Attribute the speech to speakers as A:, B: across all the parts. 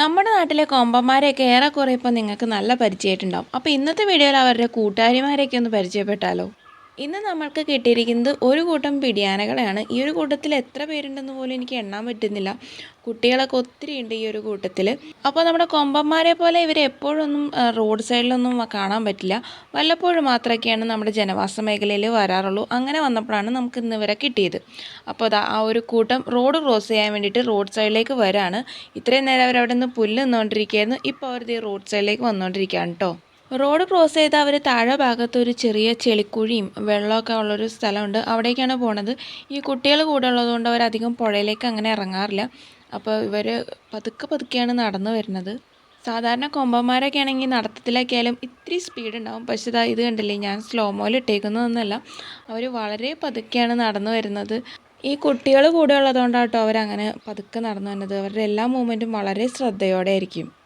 A: നമ്മുടെ നാട്ടിലെ കൊമ്പന്മാരെയൊക്കെ ഏറെക്കുറെ ഇപ്പോൾ നിങ്ങൾക്ക് നല്ല പരിചയമായിട്ടുണ്ടാവും. അപ്പോൾ ഇന്നത്തെ വീഡിയോയിൽ അവരുടെ കൂട്ടുകാരിമാരെയൊക്കെ ഒന്ന് പരിചയപ്പെട്ടാലോ? ഇന്ന് നമ്മൾക്ക് കിട്ടിയിരിക്കുന്നത് ഒരു കൂട്ടം പിടിയാനകളെയാണ്. ഈ ഒരു കൂട്ടത്തിൽ എത്ര പേരുണ്ടെന്ന് പോലും എനിക്ക് എണ്ണാൻ പറ്റുന്നില്ല. കുട്ടികളൊക്കെ ഒത്തിരി ഉണ്ട് ഈ ഒരു കൂട്ടത്തിൽ. അപ്പോൾ നമ്മുടെ കൊമ്പന്മാരെ പോലെ ഇവർ എപ്പോഴൊന്നും റോഡ് സൈഡിലൊന്നും കാണാൻ പറ്റില്ല. വല്ലപ്പോഴും മാത്രമൊക്കെയാണ് നമ്മുടെ ജനവാസ മേഖലയിൽ വരാറുള്ളൂ. അങ്ങനെ വന്നപ്പോഴാണ് നമുക്ക് ഇന്ന് ഇവരെ കിട്ടിയത്. അപ്പോൾ അതാ ആ ഒരു കൂട്ടം റോഡ് ക്രോസ് ചെയ്യാൻ വേണ്ടിയിട്ട് റോഡ് സൈഡിലേക്ക് വരാണ്. ഇത്രയും നേരം അവരവിടെ നിന്ന് പുല്ല് നിന്നുകൊണ്ടിരിക്കുകയായിരുന്നു. ഇപ്പോൾ അവർ റോഡ് സൈഡിലേക്ക് വന്നുകൊണ്ടിരിക്കുകയാണ് കേട്ടോ റോഡ് ക്രോസ് ചെയ്ത അവർ താഴെ ഭാഗത്ത് ഒരു ചെറിയ ചെളിക്കുഴിയും വെള്ളമൊക്കെ ഉള്ളൊരു സ്ഥലമുണ്ട്. അവിടേക്കാണ് പോണത്. ഈ കുട്ടികൾ കൂടെ ഉള്ളതുകൊണ്ട് അവരധികം പുഴയിലേക്ക് അങ്ങനെ ഇറങ്ങാറില്ല. അപ്പോൾ ഇവർ പതുക്കെ പതുക്കെയാണ് നടന്നു വരുന്നത്. സാധാരണ കൊമ്പന്മാരൊക്കെ ആണെങ്കിൽ നടത്തത്തിലൊക്കെ ആയാലും ഇത്തിരി സ്പീഡ് ഉണ്ടാവും. പക്ഷേ ഇതാ ഇത് കണ്ടില്ലേ? ഞാൻ സ്ലോ മോയിൽ ഇട്ടേക്കുന്നതൊന്നുമല്ല അവർ വളരെ പതുക്കെയാണ് നടന്നു വരുന്നത്. ഈ കുട്ടികൾ കൂടെ ഉള്ളതുകൊണ്ടാട്ടോ അവരങ്ങനെ പതുക്കെ നടന്നു വരുന്നത്. അവരുടെ എല്ലാ മൂവ്മെന്റും വളരെ ശ്രദ്ധയോടെ ആയിരിക്കും.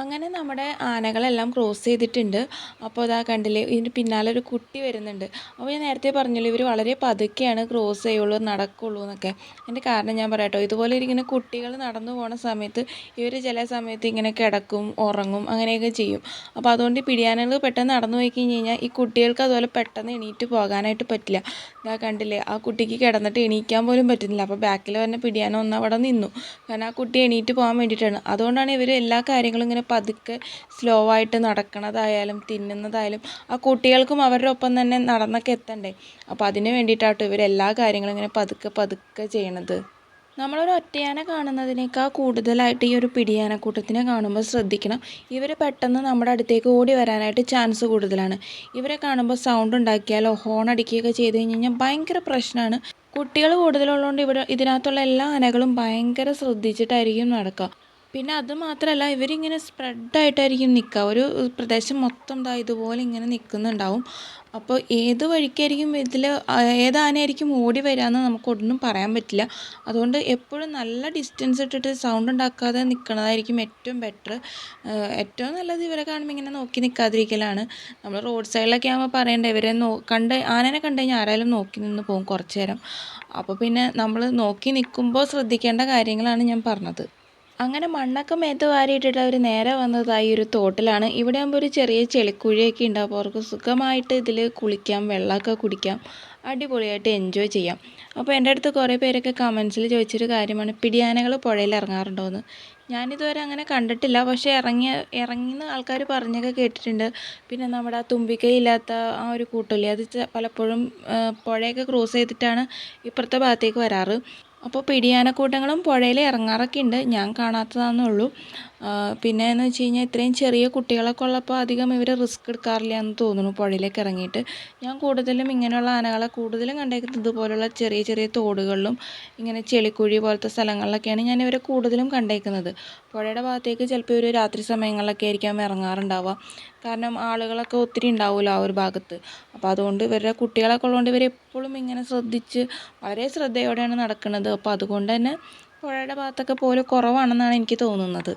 A: അങ്ങനെ നമ്മുടെ ആനകളെല്ലാം ക്രോസ് ചെയ്തിട്ടുണ്ട്. അപ്പോൾ അതാ കണ്ടില്ലേ ഇതിന്റെ പിന്നാലെ ഒരു കുട്ടി വരുന്നുണ്ട്. അപ്പോൾ ഞാൻ നേരത്തെ പറഞ്ഞല്ലോ ഇവർ വളരെ പതുക്കെയാണ് ക്രോസ് ചെയ്യുള്ളൂ നടക്കുള്ളൂ എന്നൊക്കെ. അതിന്റെ കാരണം ഞാൻ പറയാട്ടോ ഇതുപോലെ ഇങ്ങനെ കുട്ടികൾ നടന്നു പോണ സമയത്ത് ഇവർ ചില സമയത്ത് ഇങ്ങനെ കിടക്കും ഉറങ്ങും അങ്ങനെയൊക്കെ ചെയ്യും. അപ്പോൾ അതുകൊണ്ട് പിടിയാനകൾ പെട്ടെന്ന് നടന്നു പോയി കഴിഞ്ഞ് കഴിഞ്ഞാൽ ഈ കുട്ടികൾക്ക് അതുപോലെ പെട്ടെന്ന് എണീറ്റ് പോകാനായിട്ട് പറ്റില്ല. ഇതാ കണ്ടില്ലേ ആ കുട്ടിക്ക് കിടന്നിട്ട് എണീക്കാൻ പോലും പറ്റുന്നില്ല. അപ്പോൾ ബാക്കിൽ വന്ന പിടിയാനോ ഒന്ന് അവിടെ നിന്നു. കാരണം ആ കുട്ടി എണീറ്റ് പോകാൻ വേണ്ടിയിട്ടാണ്. അതുകൊണ്ടാണ് ഇവർ എല്ലാ കാര്യങ്ങളും ഇങ്ങനെ പതുക്കെ സ്ലോ ആയിട്ട് നടക്കണതായാലും തിന്നുന്നതായാലും ആ കുട്ടികൾക്കും അവരുടെ ഒപ്പം തന്നെ നടന്നൊക്കെ എത്തണ്ടേ? അപ്പോൾ അതിന് വേണ്ടിയിട്ടാട്ടോ ഇവർ എല്ലാ കാര്യങ്ങളും ഇങ്ങനെ പതുക്കെ പതുക്കെ ചെയ്യണത്. നമ്മളൊരു ഒറ്റയാനെ കാണുന്നതിനേക്കാൾ കൂടുതലായിട്ട് ഈ ഒരു പിടിയാനക്കൂട്ടത്തിനെ കാണുമ്പോൾ ശ്രദ്ധിക്കണം. ഇവർ പെട്ടെന്ന് നമ്മുടെ അടുത്തേക്ക് ഓടി വരാനായിട്ട് ചാൻസ് കൂടുതലാണ്. ഇവരെ കാണുമ്പോൾ സൗണ്ട് ഉണ്ടാക്കിയാലോ ഹോൺ അടിക്കുകയൊക്കെ ചെയ്ത് കഴിഞ്ഞ് കഴിഞ്ഞാൽ ഭയങ്കര പ്രശ്നമാണ്. കുട്ടികൾ കൂടുതലുള്ളതുകൊണ്ട് ഇവിടെ ഇതിനകത്തുള്ള എല്ലാ ആനകളും ഭയങ്കര ശ്രദ്ധിച്ചിട്ടായിരിക്കും നടക്കുക. പിന്നെ അത് മാത്രമല്ല ഇവരിങ്ങനെ സ്പ്രെഡായിട്ടായിരിക്കും നിൽക്കുക ഒരു പ്രദേശം മൊത്തം ദാ ഇതുപോലെ ഇങ്ങനെ നിൽക്കുന്നുണ്ടാവും അപ്പോൾ ഏത് വഴിക്കായിരിക്കും ഇതിൽ ഏത് ആനയായിരിക്കും ഓടി വരാമെന്ന് നമുക്കൊന്നും പറയാൻ പറ്റില്ല. അതുകൊണ്ട് എപ്പോഴും നല്ല ഡിസ്റ്റൻസ് ഇട്ടിട്ട് സൗണ്ട് ഉണ്ടാക്കാതെ നിൽക്കുന്നതായിരിക്കും ഏറ്റവും ബെറ്റർ ഏറ്റവും നല്ലത് ഇവരെ കാണുമ്പോൾ ഇങ്ങനെ നോക്കി നിൽക്കാതിരിക്കലാണ് നമ്മൾ റോഡ് സൈഡിലൊക്കെ ആകുമ്പോൾ പറയണ്ട ഇവരെ നോ കണ്ട് ആനനെ കണ്ടു കഴിഞ്ഞാൽ ആരായാലും നോക്കി നിന്ന് പോകും കുറച്ച് നേരം. അപ്പോൾ പിന്നെ നമ്മൾ നോക്കി നിൽക്കുമ്പോൾ ശ്രദ്ധിക്കേണ്ട കാര്യങ്ങളാണ് ഞാൻ പറഞ്ഞത്. അങ്ങനെ മണ്ണൊക്കെ മേത്ത് വാരിയിട്ടിട്ട് അവർ നേരെ വന്നതായി ഒരു തോട്ടിലാണ്. ഇവിടെ ആകുമ്പോൾ ഒരു ചെറിയ ചെളിക്കുഴിയൊക്കെ ഉണ്ടാകും അവർക്ക് സുഖമായിട്ട് ഇതിൽ കുളിക്കാം വെള്ളമൊക്കെ കുടിക്കാം അടിപൊളിയായിട്ട് എൻജോയ് ചെയ്യാം. അപ്പോൾ എന്റെ അടുത്ത് കുറേ പേരൊക്കെ കമൻസിൽ ചോദിച്ചൊരു കാര്യമാണ് പിടിയാനകൾ പുഴയിൽ ഇറങ്ങാറുണ്ടോ എന്ന് ഞാനിതുവരെ അങ്ങനെ കണ്ടിട്ടില്ല. പക്ഷേ ഇറങ്ങിയ ഇറങ്ങിയെന്ന് ആൾക്കാർ പറഞ്ഞൊക്കെ കേട്ടിട്ടുണ്ട്. പിന്നെ നമ്മുടെ ആ തുമ്പിക്കൈയില്ലാത്ത ആ ഒരു കൂട്ടമില്ലേ അത് പലപ്പോഴും പുഴയൊക്കെ ക്രോസ് ചെയ്തിട്ടാണ് ഇപ്പുറത്തെ ഭാഗത്തേക്ക് വരാറ്. അപ്പോൾ പിടിയാനക്കൂട്ടങ്ങളും പുഴയിൽ ഇറങ്ങാറൊക്കെ ഉണ്ട്. ഞാൻ കാണാത്തതാണെന്നേ ഉള്ളൂ. പിന്നെ എന്ന് വെച്ച് കഴിഞ്ഞാൽ ഇത്രയും ചെറിയ കുട്ടികളൊക്കെ ഉള്ളപ്പോൾ അധികം ഇവർ റിസ്ക് എടുക്കാറില്ല എന്ന് തോന്നുന്നു പുഴയിലേക്ക് ഇറങ്ങിയിട്ട്. ഞാൻ കൂടുതലും ഇങ്ങനെയുള്ള ആനകളെ കൂടുതലും കണ്ടേക്കുന്നത് ഇതുപോലുള്ള ചെറിയ ചെറിയ തോടുകളിലും ഇങ്ങനെ ചെളിക്കുഴി പോലത്തെ സ്ഥലങ്ങളിലൊക്കെയാണ് ഞാൻ ഇവരെ കൂടുതലും കണ്ടേക്കുന്നത്. പുഴയുടെ ഭാഗത്തേക്ക് ചിലപ്പോൾ ഒരു രാത്രി സമയങ്ങളിലൊക്കെ ആയിരിക്കാം ഇറങ്ങാറുണ്ടാവുക. കാരണം ആളുകളൊക്കെ ഒത്തിരി ഉണ്ടാവുമല്ലോ ആ ഒരു ഭാഗത്ത്. അപ്പോൾ അതുകൊണ്ട് ഇവരുടെ കുട്ടികളൊക്കെ ഉള്ളതുകൊണ്ട് ഇവരെപ്പോഴും ഇങ്ങനെ ശ്രദ്ധിച്ച് വളരെ ശ്രദ്ധയോടെയാണ് നടക്കുന്നത്. അപ്പോൾ അതുകൊണ്ട് തന്നെ പുഴയുടെ ഭാഗത്തൊക്കെ പോലെ കുറവാണെന്നാണ് എനിക്ക് തോന്നുന്നത്.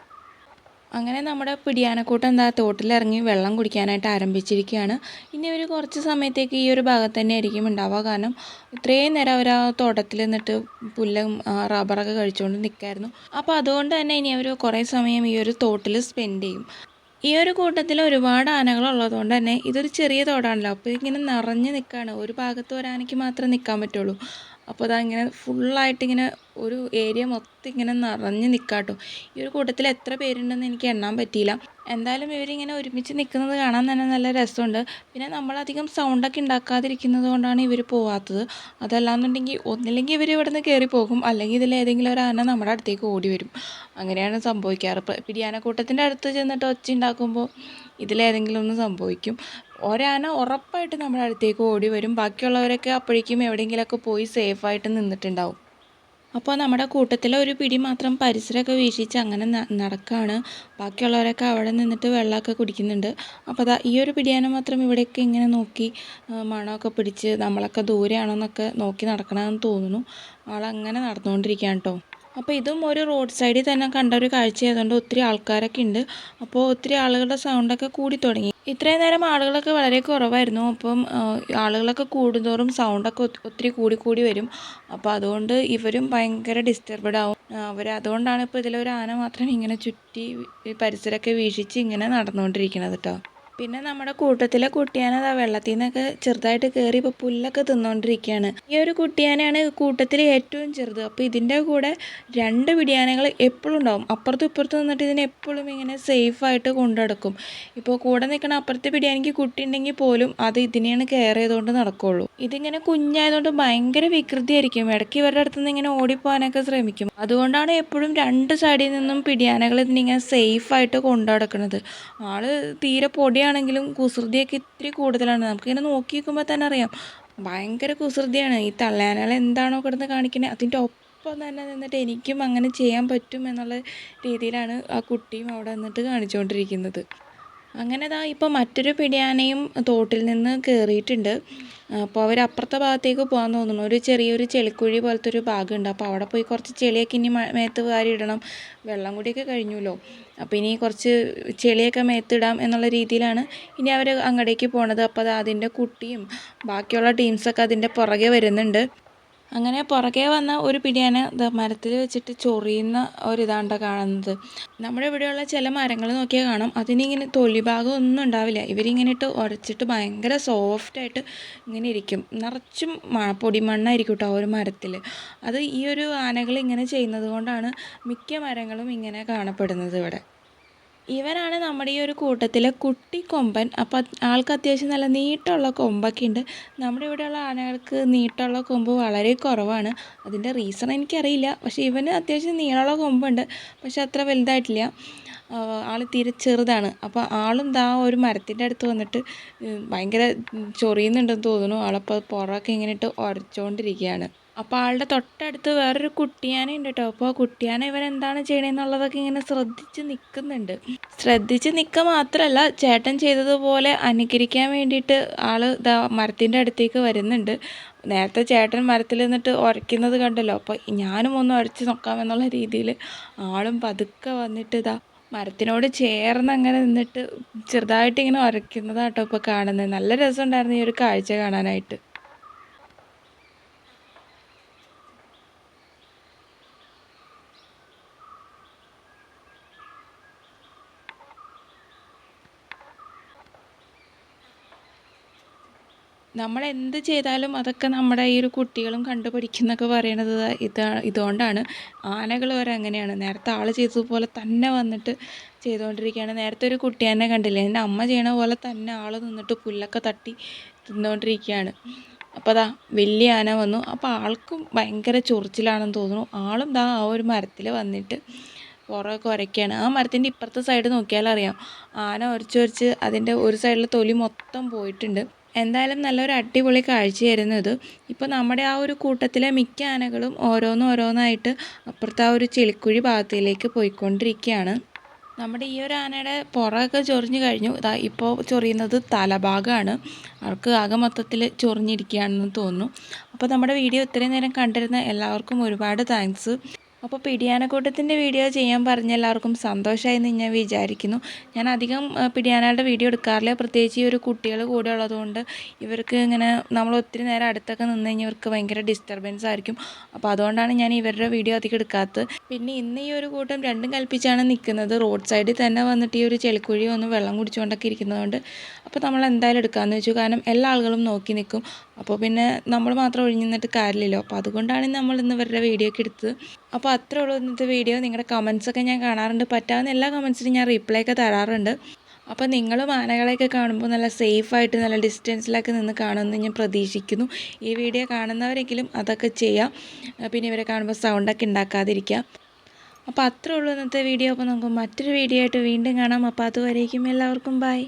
A: അങ്ങനെ നമ്മുടെ പിടിയാനക്കൂട്ടം എന്താ തോട്ടിലിറങ്ങി വെള്ളം കുടിക്കാനായിട്ട് ആരംഭിച്ചിരിക്കുകയാണ്. ഇനി അവർ കുറച്ച് സമയത്തേക്ക് ഈ ഒരു ഭാഗത്ത് തന്നെ ആയിരിക്കും ഉണ്ടാവുക. കാരണം ഇത്രയും നേരം അവർ ആ തോട്ടത്തിൽ നിന്നിട്ട് പുല്ലും റബ്ബറൊക്കെ കഴിച്ചുകൊണ്ട് നിൽക്കായിരുന്നു. അപ്പോൾ അതുകൊണ്ട് തന്നെ ഇനി അവർ കുറേ സമയം ഈ ഒരു തോട്ടിൽ സ്പെൻഡ് ചെയ്യും. ഈ ഒരു കൂട്ടത്തിൽ ഒരുപാട് ആനകൾ ഉള്ളതുകൊണ്ട് തന്നെ ഇതൊരു ചെറിയ തോടാണല്ലോ. അപ്പോൾ ഇങ്ങനെ നിറഞ്ഞ് നിൽക്കുകയാണ്. ഒരു ഭാഗത്ത് ഒരു ആനയ്ക്ക് മാത്രമേ നിൽക്കാൻ പറ്റുള്ളൂ. അപ്പോൾ അതാ ഇങ്ങനെ ഫുള്ളായിട്ട് ഇങ്ങനെ ഒരു ഏരിയ മൊത്തം ഇങ്ങനെ നിറഞ്ഞ് നിൽക്കാട്ടോ ഈ ഒരു കൂട്ടത്തിൽ എത്ര പേരുണ്ടെന്ന് എനിക്ക് എണ്ണാൻ പറ്റിയില്ല. എന്തായാലും ഇവരിങ്ങനെ ഒരുമിച്ച് നിൽക്കുന്നത് കാണാൻ തന്നെ നല്ല രസമുണ്ട്. പിന്നെ നമ്മളധികം സൗണ്ടൊക്കെ ഉണ്ടാക്കാതിരിക്കുന്നത് കൊണ്ടാണ് ഇവർ പോവാത്തത്. അതല്ലാന്നുണ്ടെങ്കിൽ ഒന്നില്ലെങ്കിൽ ഇവർ ഇവിടെ നിന്ന് കയറി പോകും. അല്ലെങ്കിൽ ഇതിൽ ഏതെങ്കിലും ഒരു ആന നമ്മുടെ അടുത്തേക്ക് ഓടി വരും. അങ്ങനെയാണ് സംഭവിക്കാറ്. പിടിയാനക്കൂട്ടത്തിന്റെ അടുത്ത് ചെന്നിട്ട് ഒച്ച ഉണ്ടാക്കുമ്പോൾ ഇതിലേതെങ്കിലും ഒന്ന് സംഭവിക്കും. ഒരാന ഉറപ്പായിട്ട് നമ്മുടെ അടുത്തേക്ക് ഓടി വരും. ബാക്കിയുള്ളവരൊക്കെ അപ്പോഴേക്കും എവിടെയെങ്കിലുമൊക്കെ പോയി സേഫായിട്ട് നിന്നിട്ടുണ്ടാവും. അപ്പോൾ നമ്മുടെ കൂട്ടത്തിലെ ഒരു പിടി മാത്രം പരിസരമൊക്കെ വീക്ഷിച്ച് അങ്ങനെ നടക്കുകയാണ് ബാക്കിയുള്ളവരൊക്കെ അവിടെ നിന്നിട്ട് വെള്ളമൊക്കെ കുടിക്കുന്നുണ്ട്. അപ്പോൾ അതാ ഈ ഒരു പിടിയാനെ മാത്രം ഇവിടെയൊക്കെ ഇങ്ങനെ നോക്കി മണമൊക്കെ പിടിച്ച് നമ്മളൊക്കെ ദൂരെയാണോ എന്നൊക്കെ നോക്കി നടക്കണമെന്ന് തോന്നുന്നു. ആളങ്ങനെ നടന്നുകൊണ്ടിരിക്കുകയാണ് കേട്ടോ അപ്പോൾ ഇതും ഒരു റോഡ് സൈഡിൽ തന്നെ കണ്ട ഒരു കാഴ്ചയായതുകൊണ്ട് ഒത്തിരി ആൾക്കാരൊക്കെ ഉണ്ട്. അപ്പോൾ ഒത്തിരി ആളുകളുടെ സൗണ്ടൊക്കെ കൂടി തുടങ്ങി. ഇത്രയും നേരം ആളുകളൊക്കെ വളരെ കുറവായിരുന്നു. അപ്പം ആളുകളൊക്കെ കൂടുന്തോറും സൗണ്ടൊക്കെ ഒത്തിരി കൂടി കൂടി വരും. അപ്പോൾ അതുകൊണ്ട് ഇവരും ഭയങ്കര ഡിസ്റ്റർബ്ഡ് ആവും. അവർ അതുകൊണ്ടാണ് ഇപ്പോൾ ഇതിലൊരു ആന മാത്രം ഇങ്ങനെ ചുറ്റി പരിസരമൊക്കെ വീക്ഷിച്ച് ഇങ്ങനെ നടന്നുകൊണ്ടിരിക്കുന്നത് കേട്ടോ പിന്നെ നമ്മുടെ കൂട്ടത്തിലെ കുട്ടിയാന അതാ വെള്ളത്തിൽ നിന്നൊക്കെ ചെറുതായിട്ട് കയറി ഇപ്പോൾ പുല്ലൊക്കെ തിന്നുകൊണ്ടിരിക്കുകയാണ് ഈ ഒരു കുട്ടിയാനയാണ് കൂട്ടത്തിൽ ഏറ്റവും ചെറുത്. അപ്പോൾ ഇതിന്റെ കൂടെ രണ്ട് പിടിയാനകൾ എപ്പോഴും ഉണ്ടാവും. അപ്പുറത്തും ഇപ്പുറത്തും നിന്നിട്ട് ഇതിനെ എപ്പോഴും ഇങ്ങനെ സേഫായിട്ട് കൊണ്ടുനടക്കും ഇപ്പോൾ കൂടെ നിൽക്കണ അപ്പുറത്തെ പിടിയാനെങ്കിൽ കുട്ടി ഉണ്ടെങ്കിൽ പോലും അത് ഇതിനെയാണ് കെയർ ചെയ്തുകൊണ്ട് നടക്കുള്ളൂ. ഇതിങ്ങനെ കുഞ്ഞായതുകൊണ്ട് ഭയങ്കര വികൃതിയായിരിക്കും. ഇടയ്ക്ക് ഇവരുടെ അടുത്ത് നിന്ന് ഇങ്ങനെ ഓടിപ്പോകാനൊക്കെ ശ്രമിക്കും. അതുകൊണ്ടാണ് എപ്പോഴും രണ്ട് സൈഡിൽ നിന്നും പിടിയാനകൾ ഇതിനിങ്ങനെ സേഫായിട്ട് കൊണ്ടു നടക്കുന്നത് ആൾ തീരെ പൊടി ആണെങ്കിലും കുസൃതിയൊക്കെ ഇത്തിരി കൂടുതലാണ്. നമുക്കിങ്ങനെ നോക്കി നിൽക്കുമ്പോൾ തന്നെ അറിയാം. ഭയങ്കര കുസൃതിയാണ്. ഈ തള്ളയാനകൾ എന്താണോ കിടന്ന് കാണിക്കണേ അതിന്റെ ഒപ്പം തന്നെ നിന്നിട്ട് എനിക്കും അങ്ങനെ ചെയ്യാൻ പറ്റും എന്നുള്ള രീതിയിലാണ് ആ കുട്ടിയും അവിടെ നിന്നിട്ട് കാണിച്ചുകൊണ്ടിരിക്കുന്നത് അങ്ങനെ ദാ ഇപ്പോൾ മറ്റൊരു പിടിയാനയും തോട്ടിൽ നിന്ന് കയറിയിട്ടുണ്ട് അപ്പോൾ അവർ അപ്പുറത്തെ ഭാഗത്തേക്ക് പോകാൻ തോന്നുന്നു. ഒരു ചെറിയൊരു ചെളിക്കുഴി പോലത്തെ ഒരു ഭാഗമുണ്ട്. അപ്പോൾ അവിടെ പോയി കുറച്ച് ചെളിയൊക്കെ ഇനി മേത്ത് വാരി ഇടണം വെള്ളം കൂടിയൊക്കെ കഴിഞ്ഞല്ലോ. അപ്പോൾ ഇനി കുറച്ച് ചെളിയൊക്കെ മേത്തിടാം എന്നുള്ള രീതിയിലാണ് ഇനി അവർ അങ്ങടേക്ക് പോണത്. അപ്പോൾ അത് അതിന്റെ കുട്ടിയും ബാക്കിയുള്ള ടീംസൊക്കെ അതിന്റെ പുറകെ വരുന്നുണ്ട്. അങ്ങനെ പുറകെ വന്ന ഒരു പിടിയാന മരത്തിൽ വെച്ചിട്ട് ചൊറിയുന്ന ഒരിതാണ്ട കാണുന്നത്. നമ്മുടെ ഇവിടെയുള്ള ചില മരങ്ങൾ നോക്കിയാൽ കാണും. അതിനിങ്ങനെ തൊലി ഭാഗം ഒന്നും ഉണ്ടാവില്ല. ഇവരിങ്ങനെ ഇട്ട് ഉരച്ചിട്ട് ഭയങ്കര സോഫ്റ്റായിട്ട് ഇങ്ങനെ ഇരിക്കും. നിറച്ചും പൊടിമണ്ണായിരിക്കും കേട്ടോ ഒരു മരത്തിൽ. അത് ഈ ഒരു ആനകൾ ഇങ്ങനെ ചെയ്യുന്നത് കൊണ്ടാണ് മിക്ക മരങ്ങളും ഇങ്ങനെ കാണപ്പെടുന്നത് ഇവിടെ. ഇവനാണ് നമ്മുടെ ഈ ഒരു കൂട്ടത്തിലെ കുട്ടി കൊമ്പൻ. ആൾക്ക് അത്യാവശ്യം നല്ല നീട്ടമുള്ള കൊമ്പൊക്കെ ഉണ്ട് നമ്മുടെ ഇവിടെയുള്ള ആനകൾക്ക് നീട്ടമുള്ള കൊമ്പ് വളരെ കുറവാണ്. അതിന്റെ റീസൺ എനിക്കറിയില്ല. പക്ഷേ ഇവന് അത്യാവശ്യം നീളമുള്ള കൊമ്പുണ്ട്. പക്ഷെ അത്ര വലുതായിട്ടില്ല. ആൾ തീരെ ചെറുതാണ്. അപ്പോൾ ആളും ദാ ഒരു മരത്തിന്റെ അടുത്ത് വന്നിട്ട് ഭയങ്കര ചൊറിയുന്നുണ്ടെന്ന് തോന്നുന്നു. ആളപ്പോൾ പുറമൊക്കെ ഇങ്ങനെ ഇട്ട് ഉരച്ചുകൊണ്ടിരിക്കുകയാണ് അപ്പോൾ ആളുടെ തൊട്ടടുത്ത് വേറൊരു കുട്ടിയാന ഉണ്ട് കേട്ടോ അപ്പോൾ കുട്ടിയാന ഇവൻ എന്താണ് ചെയ്യണമെന്നുള്ളതൊക്കെ ഇങ്ങനെ ശ്രദ്ധിച്ച് നിൽക്കുന്നുണ്ട് ശ്രദ്ധിച്ച് നിൽക്കുക മാത്രമല്ല ചേട്ടൻ ചെയ്തതുപോലെ അനുകരിക്കാൻ വേണ്ടിയിട്ട് ഇതാ മരത്തിന്റെ അടുത്തേക്ക് വരുന്നുണ്ട്. നേരത്തെ ചേട്ടൻ മരത്തിൽ നിന്നിട്ട് ഉരയ്ക്കുന്നത് കണ്ടല്ലോ. അപ്പോൾ ഞാനും ഒന്ന് ഉരച്ച് നോക്കാമെന്നുള്ള രീതിയിൽ ആളും പതുക്കെ വന്നിട്ട് ഇതാ മരത്തിനോട് ചേർന്ന് അങ്ങനെ നിന്നിട്ട് ചെറുതായിട്ട് ഇങ്ങനെ ഉരയ്ക്കുന്നതാട്ടോ ഇപ്പോൾ കാണുന്നത്. നല്ല രസമുണ്ടായിരുന്നു ഈ ഒരു കാഴ്ച കാണാനായിട്ട്. നമ്മൾ എന്ത് ചെയ്താലും അതൊക്കെ നമ്മുടെ ഈ ഒരു കുട്ടികളും കണ്ടുപഠിക്കുന്നൊക്കെ പറയണത് ഇതാ ഇതുകൊണ്ടാണ്. ആനകൾ വരെ അങ്ങനെയാണ്. നേരത്തെ ആൾ ചെയ്തതുപോലെ തന്നെ വന്നിട്ട് ചെയ്തുകൊണ്ടിരിക്കുകയാണ് നേരത്തെ ഒരു കുട്ടി തന്നെ കണ്ടില്ല? എന്റെ അമ്മ ചെയ്യണ പോലെ തന്നെ ആൾ നിന്നിട്ട് പുല്ലൊക്കെ തട്ടി തിന്നുകൊണ്ടിരിക്കുകയാണ് അപ്പോൾ അതാ വലിയ ആന വന്നു. അപ്പോൾ ആൾക്കും ഭയങ്കര ചൊറിച്ചിലാണെന്ന് തോന്നുന്നു. ആളും ദാ ആ ഒരു മരത്തിൽ വന്നിട്ട് പുറമൊക്കെ ഉരയ്ക്കുകയാണ് ആ മരത്തിന്റെ ഇപ്പുറത്തെ സൈഡ് നോക്കിയാലറിയാം. ആന ഉരച്ച് അതിന്റെ ഒരു സൈഡിലെ തൊലി മൊത്തം പോയിട്ടുണ്ട്. എന്തായാലും നല്ലൊരു അടിപൊളി കാഴ്ചയായിരുന്നു ഇത് ഇപ്പോൾ നമ്മുടെ ആ ഒരു കൂട്ടത്തിലെ മിക്ക ആനകളും ഓരോന്നും ഓരോന്നായിട്ട് അപ്പുറത്തെ ആ ഒരു ചെളിക്കുഴി ഭാഗത്തിലേക്ക് പോയിക്കൊണ്ടിരിക്കുകയാണ്. നമ്മുടെ ഈ ഒരു ആനയുടെ പുറമൊക്കെ ചൊറിഞ്ഞു കഴിഞ്ഞു. ഇതാ ഇപ്പോൾ ചൊറിയുന്നത് തലഭാഗമാണ് അവർക്ക് ആകെ മൊത്തത്തിൽ ചൊറിഞ്ഞിരിക്കുകയാണെന്ന് തോന്നുന്നു. അപ്പോൾ നമ്മുടെ വീഡിയോ ഇത്രയും നേരം കണ്ടിരുന്ന എല്ലാവർക്കും ഒരുപാട് താങ്ക്സ്. അപ്പോൾ പിടിയാനക്കൂട്ടത്തിന്റെ വീഡിയോ ചെയ്യാൻ പറഞ്ഞ എല്ലാവർക്കും സന്തോഷമായെന്ന് ഞാൻ വിചാരിക്കുന്നു. ഞാൻ അധികം പിടിയാനകളുടെ വീഡിയോ എടുക്കാറില്ല. പ്രത്യേകിച്ച് ഈ ഒരു കുട്ടികൾ കൂടെ ഉള്ളതുകൊണ്ട് ഇവർക്ക് ഇങ്ങനെ നമ്മൾ ഒത്തിരി നേരം അടുത്തൊക്കെ നിന്ന് കഴിഞ്ഞാൽ ഇവർക്ക് ഭയങ്കര ഡിസ്റ്റർബൻസ് ആയിരിക്കും. അപ്പോൾ അതുകൊണ്ടാണ് ഞാൻ ഇവരുടെ വീഡിയോ അധികം എടുക്കാത്തത്. പിന്നെ ഇന്ന് ഈ ഒരു കൂട്ടം രണ്ടും കൽപ്പിച്ചാണ് നിൽക്കുന്നത്. റോഡ് സൈഡിൽ തന്നെ വന്നിട്ട് ഈ ഒരു ചെളിക്കുഴി ഒന്ന് വെള്ളം കുടിച്ചുകൊണ്ടൊക്കെ ഇരിക്കുന്നതുകൊണ്ട്. അപ്പോൾ നമ്മൾ എന്തായാലും എടുക്കാമെന്ന് വെച്ചു. കാരണം എല്ലാ ആളുകളും നോക്കി നിൽക്കും. അപ്പോൾ പിന്നെ നമ്മൾ മാത്രം ഒഴിഞ്ഞു നിന്നിട്ട് കാര്യമില്ലല്ലോ. അപ്പോൾ അതുകൊണ്ടാണ് നമ്മൾ ഇന്ന് ഇവരുടെ വീഡിയോ ഒക്കെ എടുത്തത്. അപ്പോൾ അത്രേ ഉള്ളൂ ഇന്നത്തെ വീഡിയോ നിങ്ങളുടെ കമൻസൊക്കെ ഞാൻ കാണാറുണ്ട്. പറ്റാവുന്ന എല്ലാ കമൻസിനും ഞാൻ റിപ്ലൈ ഒക്കെ തരാറുണ്ട്. അപ്പോൾ നിങ്ങളും ആനകളെയൊക്കെ കാണുമ്പോൾ നല്ല സേഫായിട്ട് നല്ല ഡിസ്റ്റൻസിലൊക്കെ നിന്ന് കാണുമെന്ന് ഞാൻ പ്രതീക്ഷിക്കുന്നു. ഈ വീഡിയോ കാണുന്നവരെങ്കിലും അതൊക്കെ ചെയ്യാം. പിന്നെ ഇവരെ കാണുമ്പോൾ സൗണ്ടൊക്കെ ഉണ്ടാക്കാതിരിക്കുക അപ്പോൾ അത്രേ ഉള്ളൂ ഇന്നത്തെ വീഡിയോ അപ്പോൾ നമുക്ക് മറ്റൊരു വീഡിയോ ആയിട്ട് വീണ്ടും കാണാം. അപ്പോൾ അതുവരേക്കും എല്ലാവർക്കും ബൈ